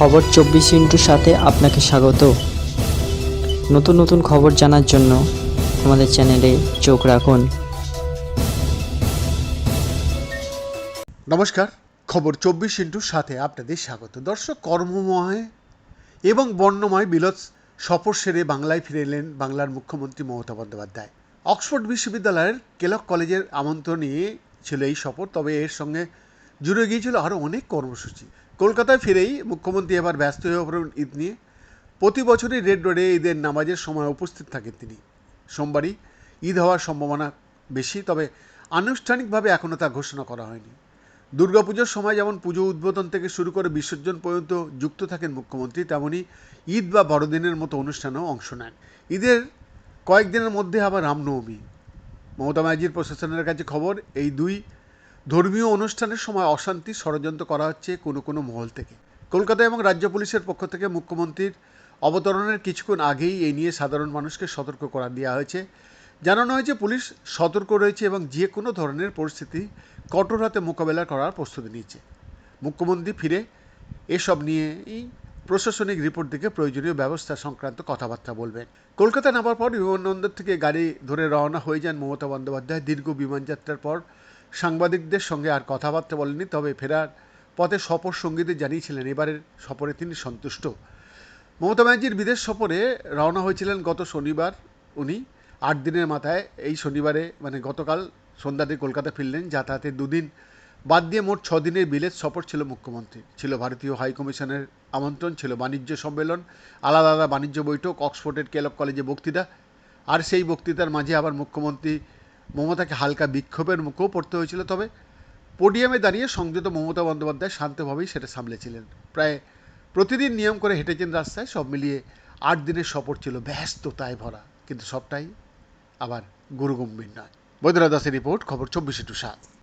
খবর চব্বিশ ইন্টুর সাথে আপনাকে স্বাগত। নতুন নতুন খবর জানার জন্য আমাদের চ্যানেলে চোখ রাখুন। নমস্কার, খবর চব্বিশ ইন্টুর সাথে আপনাদের স্বাগত। দর্শক, কর্মময় এবং বর্ণময় বিলত সফর সেরে বাংলায় ফিরে এলেন বাংলার মুখ্যমন্ত্রী মমতা বন্দ্যোপাধ্যায়। অক্সফোর্ড বিশ্ববিদ্যালয়ের কেলক কলেজের আমন্ত্রণ ছিল এই সফর, তবে এর সঙ্গে জুড়ে গিয়েছিল আরও অনেক কর্মসূচি। কলকাতায় ফিরেই মুখ্যমন্ত্রী এবার ব্যস্ত হয়ে পড়েন ঈদ নিয়ে প্রতি বছরই রেড রোডে ঈদের নামাজের সময় উপস্থিত থাকেন তিনি। সোমবারই ঈদ হওয়ার সম্ভাবনা বেশি, তবে আনুষ্ঠানিকভাবে এখনও তা ঘোষণা করা হয়নি। দুর্গাপুজোর সময় যেমন পুজো উদ্বোধন থেকে শুরু করে বিসর্জন পর্যন্ত যুক্ত থাকেন মুখ্যমন্ত্রী, তেমনি ঈদ বা বড়দিনের মতো অনুষ্ঠানেও অংশ নেন। ঈদের কয়েকদিনের মধ্যে আবার রামনবমী। মমতা ব্যানার্জির প্রশাসনের কাছে খবর, এই দুই ধর্মীয় অনুষ্ঠানের সময় অশান্তি ষড়যন্ত্র করা হচ্ছে কোনো কোনো মহল থেকে। কলকাতা এবং রাজ্য পুলিশের পক্ষ থেকে মুখ্যমন্ত্রীর অবতরণের কিছুক্ষণ আগেই এই নিয়ে সাধারণ মানুষকে সতর্ক করা দেওয়া হয়েছে। জানানো হয়েছে, পুলিশ সতর্ক রয়েছে এবং যে কোনো ধরনের পরিস্থিতি কঠোর হাতে মোকাবেলা করার প্রস্তুতি নিচ্ছে। মুখ্যমন্ত্রী ফিরে এসব নিয়ে এই প্রশাসনিক রিপোর্ট থেকে প্রয়োজনীয় ব্যবস্থা সংক্রান্ত কথাবার্তা বলবেন। কলকাতা নামার পর বিমানবন্দর থেকে গাড়ি ধরে রওনা হয়ে যান মমতা বন্দ্যোপাধ্যায়। দীর্ঘ বিমানযাত্রার পর সাংবাদিকদের সঙ্গে আর কথাবার্তা বলেননি, তবে ফেরার পথে সফর সঙ্গীদের জানিয়েছিলেন, এবারের সফরে তিনি সন্তুষ্ট। মমতা ব্যানার্জির বিদেশ সফরে রওনা হয়েছিলেন গত শনিবার উনি। আট দিনের মাথায় এই শনিবারে মানে গতকাল সন্ধ্যাতে কলকাতা ফিরলেন যাতায়াতের দুদিন বাদ দিয়ে মোট ছ দিনের বিলেত সফর ছিল মুখ্যমন্ত্রী ছিল ভারতীয় হাই কমিশনের আমন্ত্রণ, ছিল বাণিজ্য সম্মেলন, আলাদা আলাদা বাণিজ্য বৈঠক, অক্সফোর্ডের কেলক কলেজে বক্তৃতা। আর সেই বক্তৃতার মাঝে আবার মুখ্যমন্ত্রী মমতাকে হালকা বিক্ষোভের মুখেও পড়তে হয়েছিল, তবে পোডিয়ামে দাঁড়িয়ে সংযত মমতা বন্দ্যোপাধ্যায় শান্তভাবেই সেটা সামলেছিলেন। প্রায় প্রতিদিন নিয়ম করে হেঁটেছেন রাস্তায়, সব মিলিয়ে আট দিনের সফর ছিল ব্যস্ততায় ভরা, কিন্তু সবটাই আবার গুরুগম্ভীর নয়। বৈদ্যনাথ দাসের রিপোর্ট, খবর চব্বিশে টু সাত।